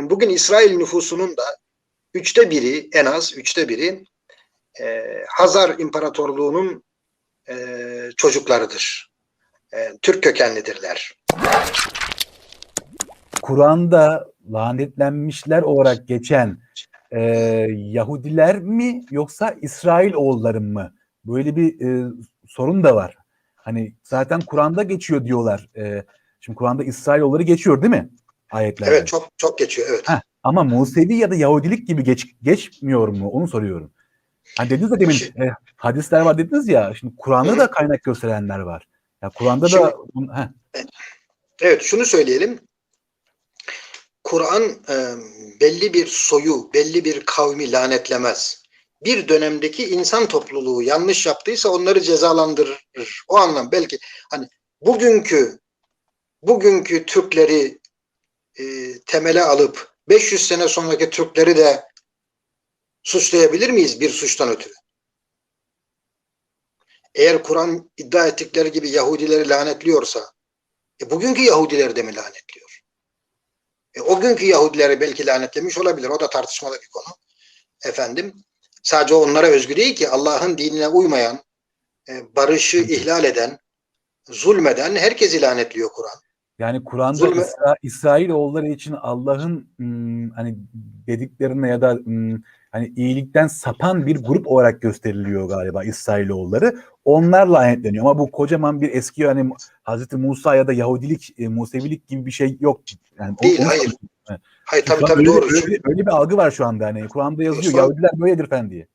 Bugün İsrail nüfusunun da üçte biri, en az üçte biri e, Hazar İmparatorluğu'nun e, çocuklarıdır. E, Türk kökenlidirler. Kur'an'da lanetlenmişler olarak geçen e, Yahudiler mi yoksa İsrail oğulları mı? Böyle bir e, sorun da var. Hani zaten Kur'an'da geçiyor diyorlar. E, şimdi Kur'an'da İsrail oğulları geçiyor değil mi? Ayetlerde. Evet çok çok geçiyor evet. Heh, ama Musevi ya da Yahudilik gibi geç, geçmiyor mu? Onu soruyorum. Hani dediniz ya demin Şi- e, hadisler var dediniz ya. Şimdi Kur'an'da da kaynak gösterenler var. Ya Kur'an'da Şimdi- da heh, Evet şunu söyleyelim. Kur'an e, belli bir soyu, belli bir kavmi lanetlemez. Bir dönemdeki insan topluluğu yanlış yaptıysa onları cezalandırır. O anlam belki hani bugünkü bugünkü Türkleri e, temele alıp 500 sene sonraki Türkleri de suçlayabilir miyiz bir suçtan ötürü? Eğer Kur'an iddia ettikleri gibi Yahudileri lanetliyorsa e, bugünkü Yahudileri de mi lanetliyor? E, o günkü Yahudileri belki lanetlemiş olabilir. O da tartışmalı bir konu. Efendim sadece onlara özgü değil ki Allah'ın dinine uymayan, e, barışı ihlal eden, zulmeden herkesi lanetliyor Kur'an. Yani Kur'an'da Zulme- İsra, İsrail oğulları için Allah'ın hani dediklerine ya da hani iyilikten sapan bir grup olarak gösteriliyor galiba İsrail oğulları. Onlar lanetleniyor ama bu kocaman bir eski hani Hazreti Musa ya da Yahudilik, e, Musevilik gibi bir şey yok. Yani o- Değil, onu hayır. söylüyorum. Hayır tabii tabii öyle, doğru. Öyle, öyle bir algı var şu anda hani Kur'an'da yazıyor an- Yahudiler böyledir falan diye.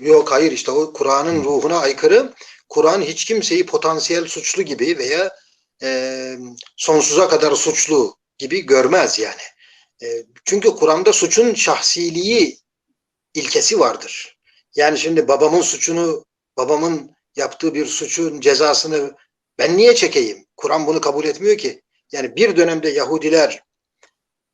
Yok hayır işte o Kur'an'ın ruhuna aykırı. Kur'an hiç kimseyi potansiyel suçlu gibi veya e, sonsuza kadar suçlu gibi görmez yani. E, çünkü Kur'an'da suçun şahsiliği ilkesi vardır. Yani şimdi babamın suçunu, babamın yaptığı bir suçun cezasını ben niye çekeyim? Kur'an bunu kabul etmiyor ki. Yani bir dönemde Yahudiler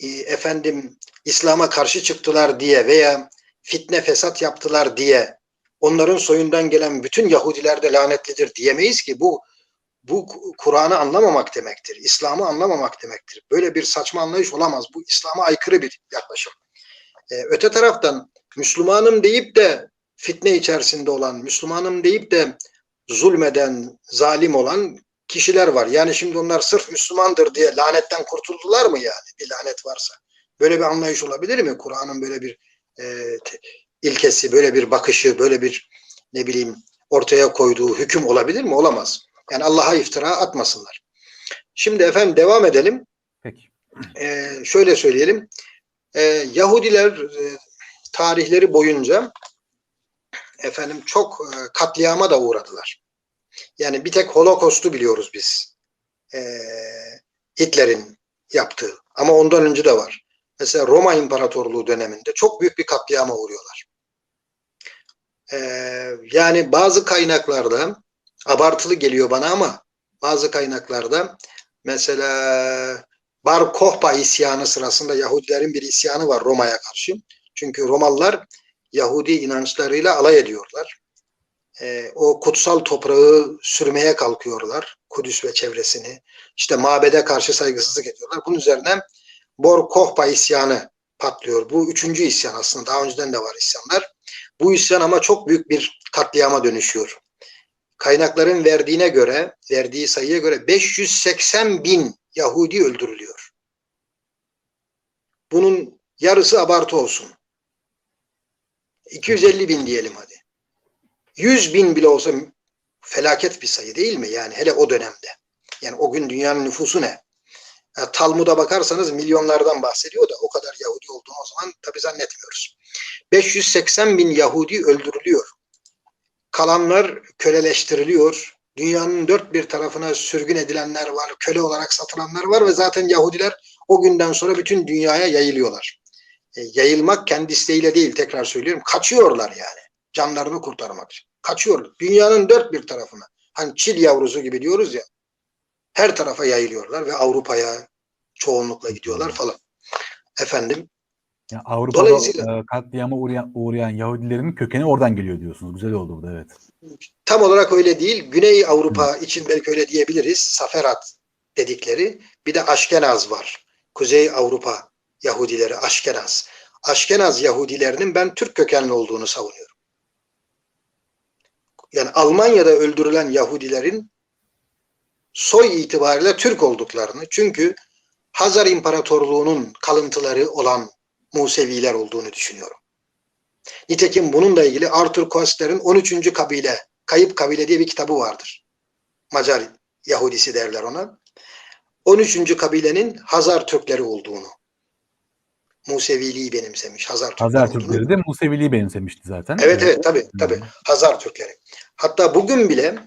e, efendim İslam'a karşı çıktılar diye veya fitne fesat yaptılar diye onların soyundan gelen bütün Yahudiler de lanetlidir diyemeyiz ki bu bu Kur'an'ı anlamamak demektir. İslam'ı anlamamak demektir. Böyle bir saçma anlayış olamaz. Bu İslam'a aykırı bir yaklaşım. Ee, öte taraftan Müslümanım deyip de fitne içerisinde olan, Müslümanım deyip de zulmeden, zalim olan kişiler var. Yani şimdi onlar sırf Müslümandır diye lanetten kurtuldular mı yani? Bir lanet varsa. Böyle bir anlayış olabilir mi? Kur'an'ın böyle bir e, ilkesi, böyle bir bakışı, böyle bir ne bileyim ortaya koyduğu hüküm olabilir mi? Olamaz. Yani Allah'a iftira atmasınlar. Şimdi efendim devam edelim. Peki. Ee, şöyle söyleyelim. Ee, Yahudiler e, tarihleri boyunca efendim çok e, katliama da uğradılar. Yani bir tek Holocaust'u biliyoruz biz. Ee, Hitler'in yaptığı. Ama ondan önce de var. Mesela Roma İmparatorluğu döneminde çok büyük bir katliama uğruyorlar. Ee, yani bazı kaynaklarda abartılı geliyor bana ama bazı kaynaklarda mesela Bar Kohba isyanı sırasında Yahudilerin bir isyanı var Roma'ya karşı. Çünkü Romalılar Yahudi inançlarıyla alay ediyorlar. Ee, o kutsal toprağı sürmeye kalkıyorlar. Kudüs ve çevresini. İşte mabede karşı saygısızlık ediyorlar. Bunun üzerine Bor Kohba isyanı patlıyor. Bu üçüncü isyan aslında. Daha önceden de var isyanlar. Bu isyan ama çok büyük bir katliama dönüşüyor. Kaynakların verdiğine göre, verdiği sayıya göre 580 bin Yahudi öldürülüyor. Bunun yarısı abartı olsun. 250 bin diyelim hadi. 100 bin bile olsa felaket bir sayı değil mi? Yani hele o dönemde. Yani o gün dünyanın nüfusu ne? Yani Talmud'a bakarsanız milyonlardan bahsediyor da o kadar Yahudi olduğunu o zaman tabi zannetmiyoruz. 580 bin Yahudi öldürülüyor. Kalanlar köleleştiriliyor. Dünyanın dört bir tarafına sürgün edilenler var, köle olarak satılanlar var ve zaten Yahudiler o günden sonra bütün dünyaya yayılıyorlar. E, yayılmak kendi isteğiyle değil tekrar söylüyorum. Kaçıyorlar yani. Canlarını kurtarmak için. Kaçıyor. Dünyanın dört bir tarafına. Hani çil yavrusu gibi diyoruz ya. Her tarafa yayılıyorlar ve Avrupa'ya çoğunlukla gidiyorlar falan. Efendim Yani Avrupa'da Dolayısıyla- e, katliama uğrayan, uğrayan Yahudilerin kökeni oradan geliyor diyorsunuz. Güzel oldu burada evet. tam olarak öyle değil. Güney Avrupa için belki öyle diyebiliriz. Saferat dedikleri. Bir de Aşkenaz var. Kuzey Avrupa Yahudileri Aşkenaz. Aşkenaz Yahudilerinin ben Türk kökenli olduğunu savunuyorum. Yani Almanya'da öldürülen Yahudilerin soy itibariyle Türk olduklarını çünkü Hazar İmparatorluğu'nun kalıntıları olan Museviler olduğunu düşünüyorum. Nitekim bununla ilgili Arthur Koestler'in 13. kabile, Kayıp Kabile diye bir kitabı vardır. Macar Yahudisi derler ona. 13. kabilenin Hazar Türkleri olduğunu, Museviliği benimsemiş. Hazar Türkleri Hazar olduğunu. Türkleri de Museviliği benimsemişti zaten. Evet evet tabi tabi. Hazar Türkleri. Hatta bugün bile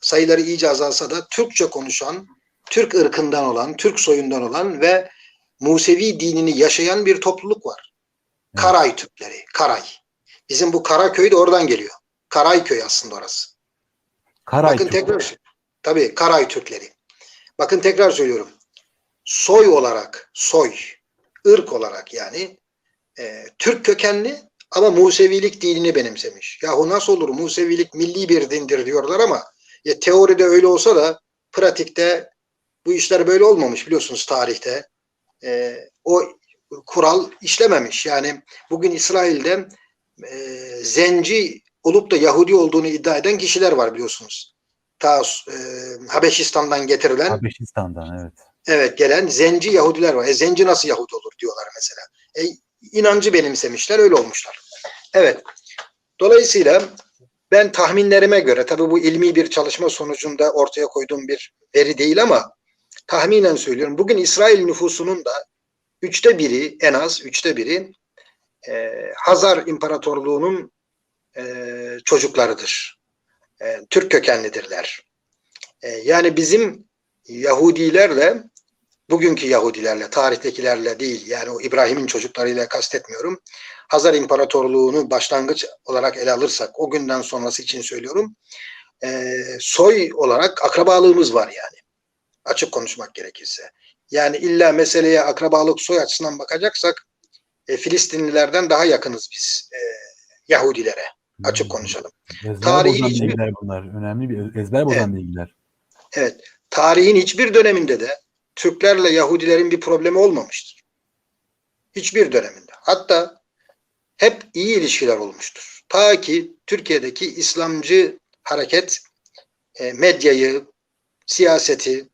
sayıları iyice azalsa da Türkçe konuşan, Türk ırkından olan, Türk soyundan olan ve Musevi dinini yaşayan bir topluluk var. Evet. Karay Türkleri, Karay. Bizim bu Karaköy de oradan geliyor. Karayköy aslında orası. Karay Bakın Türk. tekrar tabii Karay Türkleri. Bakın tekrar söylüyorum. Soy olarak, soy, ırk olarak yani e, Türk kökenli ama Musevilik dinini benimsemiş. Yahu nasıl olur Musevilik milli bir dindir diyorlar ama ya teoride öyle olsa da pratikte bu işler böyle olmamış biliyorsunuz tarihte. E, o kural işlememiş. Yani bugün İsrail'de e, zenci olup da Yahudi olduğunu iddia eden kişiler var biliyorsunuz. Ta e, Habeşistan'dan getirilen Habeşistan'dan evet. Evet gelen zenci Yahudiler var. E zenci nasıl Yahudi olur diyorlar mesela. E, inancı benimsemişler öyle olmuşlar. Evet. Dolayısıyla ben tahminlerime göre tabii bu ilmi bir çalışma sonucunda ortaya koyduğum bir veri değil ama tahminen söylüyorum. Bugün İsrail nüfusunun da üçte biri en az üçte biri e, Hazar İmparatorluğu'nun e, çocuklarıdır. E, Türk kökenlidirler. E, yani bizim Yahudilerle bugünkü Yahudilerle, tarihtekilerle değil yani o İbrahim'in çocuklarıyla kastetmiyorum. Hazar İmparatorluğu'nu başlangıç olarak ele alırsak o günden sonrası için söylüyorum. E, soy olarak akrabalığımız var yani. Açık konuşmak gerekirse. Yani illa meseleye akrabalık soy açısından bakacaksak e, Filistinlilerden daha yakınız biz e, Yahudilere. Açık konuşalım. Ezber Tarihi hiçbir- bilgiler bunlar. Önemli bir ezber bozan bilgiler. Evet. Tarihin hiçbir döneminde de Türklerle Yahudilerin bir problemi olmamıştır. Hiçbir döneminde. Hatta hep iyi ilişkiler olmuştur. Ta ki Türkiye'deki İslamcı hareket e, medyayı, siyaseti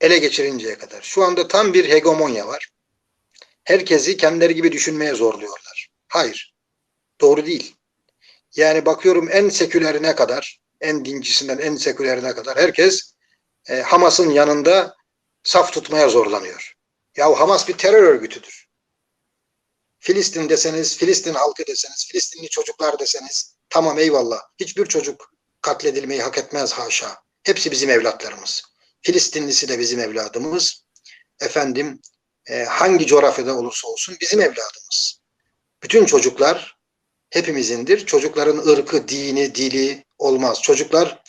ele geçirinceye kadar. Şu anda tam bir hegemonya var. Herkesi kendileri gibi düşünmeye zorluyorlar. Hayır. Doğru değil. Yani bakıyorum en sekülerine kadar, en dincisinden en sekülerine kadar herkes e, Hamas'ın yanında saf tutmaya zorlanıyor. Ya Hamas bir terör örgütüdür. Filistin deseniz, Filistin halkı deseniz, Filistinli çocuklar deseniz tamam eyvallah. Hiçbir çocuk katledilmeyi hak etmez haşa. Hepsi bizim evlatlarımız. Filistinlisi de bizim evladımız. Efendim e, hangi coğrafyada olursa olsun bizim evladımız. Bütün çocuklar hepimizindir. Çocukların ırkı, dini, dili olmaz. Çocuklar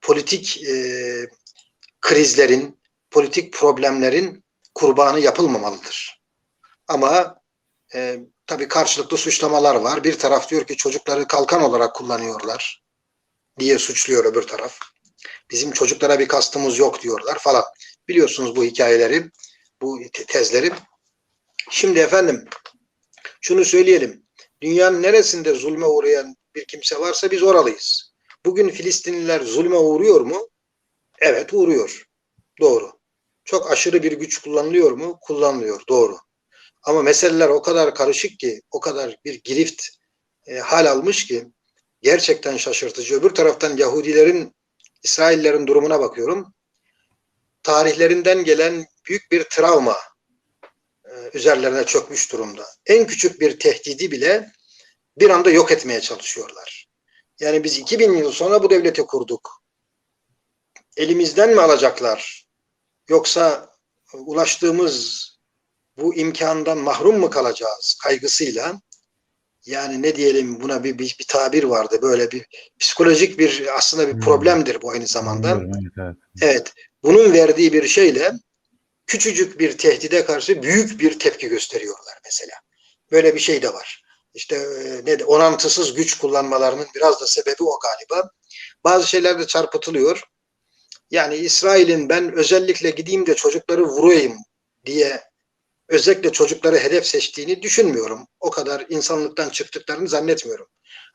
politik e, krizlerin, politik problemlerin kurbanı yapılmamalıdır. Ama e, tabii karşılıklı suçlamalar var. Bir taraf diyor ki çocukları kalkan olarak kullanıyorlar diye suçluyor öbür taraf. Bizim çocuklara bir kastımız yok diyorlar falan. Biliyorsunuz bu hikayeleri, bu te- tezleri. Şimdi efendim şunu söyleyelim. Dünyanın neresinde zulme uğrayan bir kimse varsa biz oralıyız. Bugün Filistinliler zulme uğruyor mu? Evet uğruyor. Doğru. Çok aşırı bir güç kullanılıyor mu? Kullanılıyor. Doğru. Ama meseleler o kadar karışık ki, o kadar bir girift e, hal almış ki gerçekten şaşırtıcı. Öbür taraftan Yahudilerin, İsraillerin durumuna bakıyorum. Tarihlerinden gelen büyük bir travma e, üzerlerine çökmüş durumda. En küçük bir tehdidi bile bir anda yok etmeye çalışıyorlar. Yani biz 2000 yıl sonra bu devleti kurduk. Elimizden mi alacaklar? Yoksa ulaştığımız bu imkandan mahrum mu kalacağız kaygısıyla? Yani ne diyelim buna bir, bir, bir tabir vardı böyle bir psikolojik bir aslında bir Hmm. problemdir bu aynı zamanda. Evet. Bunun verdiği bir şeyle küçücük bir tehdide karşı büyük bir tepki gösteriyorlar mesela. Böyle bir şey de var. İşte e, ne de orantısız güç kullanmalarının biraz da sebebi o galiba. Bazı şeyler de çarpıtılıyor. Yani İsrail'in ben özellikle gideyim de çocukları vurayım diye özellikle çocukları hedef seçtiğini düşünmüyorum. O kadar insanlıktan çıktıklarını zannetmiyorum.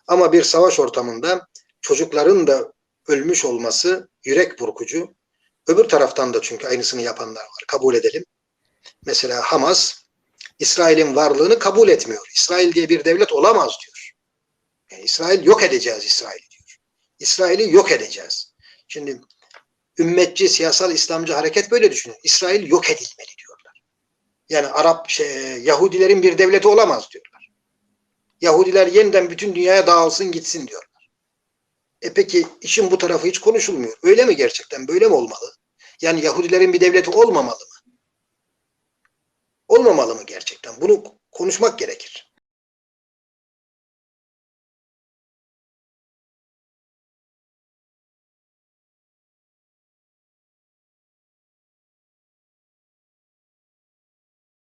Ama bir savaş ortamında çocukların da ölmüş olması yürek burkucu. Öbür taraftan da çünkü aynısını yapanlar var. Kabul edelim. Mesela Hamas İsrail'in varlığını kabul etmiyor. İsrail diye bir devlet olamaz diyor. Yani İsrail yok edeceğiz İsrail'i diyor. İsrail'i yok edeceğiz. Şimdi ümmetçi, siyasal İslamcı hareket böyle düşünüyor. İsrail yok edilmeli diyorlar. Yani Arap, şey, Yahudilerin bir devleti olamaz diyorlar. Yahudiler yeniden bütün dünyaya dağılsın gitsin diyorlar. E peki işin bu tarafı hiç konuşulmuyor. Öyle mi gerçekten? Böyle mi olmalı? Yani Yahudilerin bir devleti olmamalı mı? Olmamalı mı gerçekten? Bunu konuşmak gerekir.